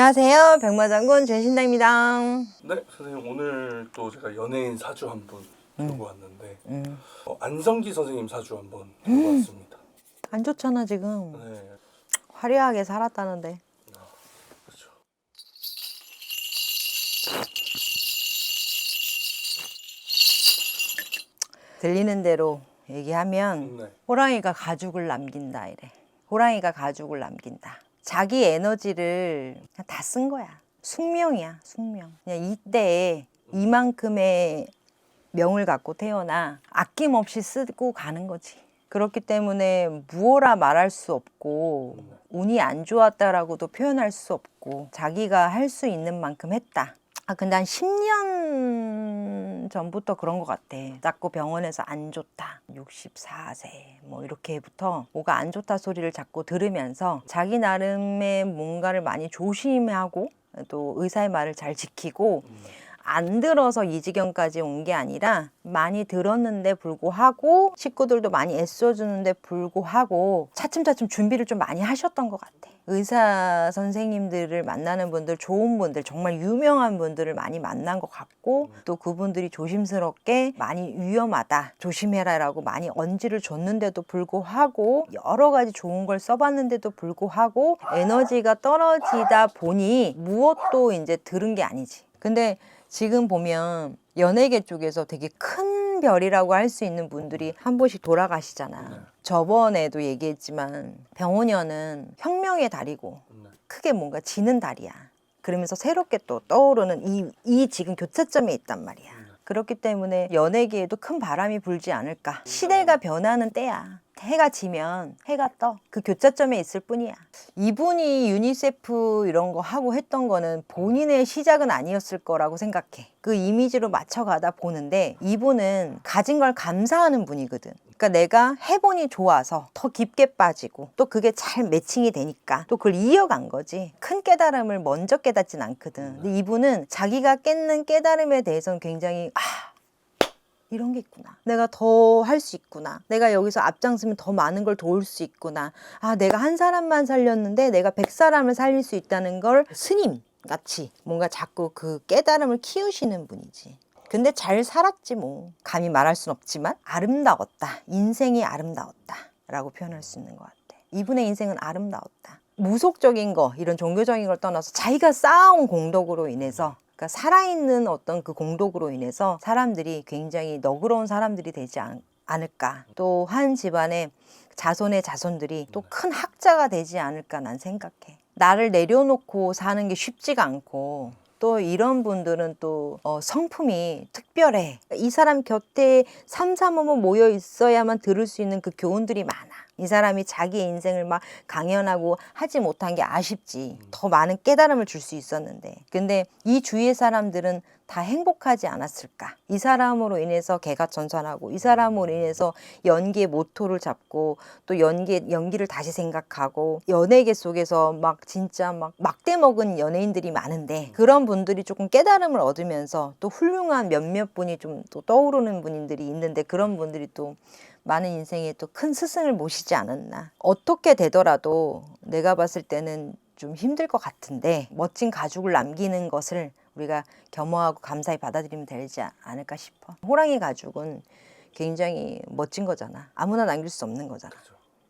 안녕하세요. 백마장군 전신다입니다. 네, 선생님 오늘 또 제가 연예인 사주 한 분 들고 왔는데 음. 어, 안성기 선생님 사주 한 번 들고 왔습니다. 안 좋잖아 지금. 네, 화려하게 살았다는데. 그렇죠. 들리는 대로 얘기하면 네, 호랑이가 가죽을 남긴다 이래. 호랑이가 가죽을 남긴다. 자기 에너지를 다 쓴 거야. 숙명이야, 숙명. 그냥 이때에 이만큼의 명을 갖고 태어나 아낌없이 쓰고 가는 거지. 그렇기 때문에 무어라 말할 수 없고 운이 안 좋았다라고도 표현할 수 없고 자기가 할 수 있는 만큼 했다. 아 근데 한 10년 전부터 그런 것 같아. 자꾸 병원에서 안 좋다. 64세 뭐 이렇게부터 뭐가 안 좋다 소리를 자꾸 들으면서 자기 나름의 뭔가를 많이 조심하고 또 의사의 말을 잘 지키고 안 들어서 이 지경까지 온 게 아니라 많이 들었는데 불구하고 식구들도 많이 애써주는데 불구하고 차츰차츰 준비를 좀 많이 하셨던 것 같아. 의사 선생님들을 만나는 분들, 좋은 분들, 정말 유명한 분들을 많이 만난 것 같고 또 그분들이 조심스럽게 많이 위험하다, 조심해라라고 많이 언지를 줬는데도 불구하고 여러 가지 좋은 걸 써봤는데도 불구하고 에너지가 떨어지다 보니 무엇도 이제 들은 게 아니지. 근데 지금 보면 연예계 쪽에서 되게 큰 별이라고 할 수 있는 분들이 한 번씩 돌아가시잖아. 저번에도 얘기했지만 병원년은 혁명의 달이고 네. 크게 뭔가 지는 달이야. 그러면서 새롭게 또 떠오르는 이, 이 지금 교차점에 있단 말이야. 그렇기 때문에 연예계에도 큰 바람이 불지 않을까. 시대가 변하는 때야. 해가 지면 해가 떠. 그 교차점에 있을 뿐이야. 이분이 유니세프 이런 거 하고 했던 거는 본인의 시작은 아니었을 거라고 생각해. 그 이미지로 맞춰가다 보는데 이분은 가진 걸 감사하는 분이거든. 그러니까 내가 해보니 좋아서 더 깊게 빠지고 또 그게 잘 매칭이 되니까 또 그걸 이어간 거지. 큰 깨달음을 먼저 깨닫진 않거든. 근데 이분은 자기가 깼는 깨달음에 대해서는 굉장히 아 이런 게 있구나. 내가 더 할 수 있구나. 내가 여기서 앞장서면 더 많은 걸 도울 수 있구나. 아, 내가 한 사람만 살렸는데 내가 백 사람을 살릴 수 있다는 걸 스님 같이 뭔가 자꾸 그 깨달음을 키우시는 분이지. 근데 잘 살았지 뭐. 감히 말할 순 없지만 아름다웠다. 인생이 아름다웠다. 라고 표현할 수 있는 것 같아. 이분의 인생은 아름다웠다. 무속적인 거, 이런 종교적인 걸 떠나서 자기가 쌓아온 공덕으로 인해서 그러니까 살아있는 어떤 그 공덕으로 인해서 사람들이 굉장히 너그러운 사람들이 되지 않, 않을까. 또 한 집안의 자손의 자손들이 또 큰 학자가 되지 않을까 난 생각해. 나를 내려놓고 사는 게 쉽지가 않고 또 이런 분들은 또 어, 성품이 특별해. 이 사람 곁에 삼삼오오 모여 있어야만 들을 수 있는 그 교훈들이 많아. 이 사람이 자기 인생을 막 강연하고 하지 못한 게 아쉽지. 더 많은 깨달음을 줄 수 있었는데. 근데 이 주위의 사람들은 다 행복하지 않았을까? 이 사람으로 인해서 개가천선하고 이 사람으로 인해서 연기의 모토를 잡고 또 연기 연기를 다시 생각하고 연예계 속에서 막 진짜 막 막대 먹은 연예인들이 많은데 그런 분들이 조금 깨달음을 얻으면서 또 훌륭한 몇몇 분이 좀 또 떠오르는 분들이 있는데 그런 분들이 또 많은 인생에 또 큰 스승을 모시지 않았나. 어떻게 되더라도 내가 봤을 때는 좀 힘들 것 같은데 멋진 가죽을 남기는 것을 우리가 겸허하고 감사히 받아들이면 되지 않을까 싶어. 호랑이 가죽은 굉장히 멋진 거잖아. 아무나 남길 수 없는 거잖아.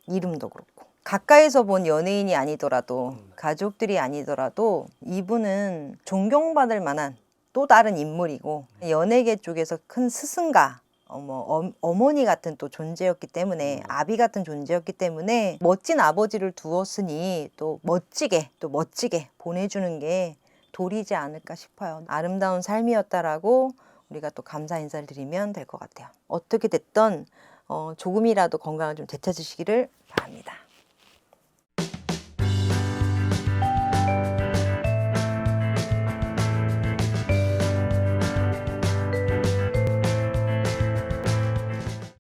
이름도 그렇고. 가까이서 본 연예인이 아니더라도 가족들이 아니더라도 이분은 존경받을 만한 또 다른 인물이고 연예계 쪽에서 큰 스승가 어머 어, 어머니 같은 또 존재였기 때문에 아비 같은 존재였기 때문에 멋진 아버지를 두었으니 또 멋지게 또 멋지게 보내주는 게 도리지 않을까 싶어요. 아름다운 삶이었다라고 우리가 또 감사 인사를 드리면 될 것 같아요. 어떻게 됐던 어, 조금이라도 건강을 좀 되찾으시기를 바랍니다.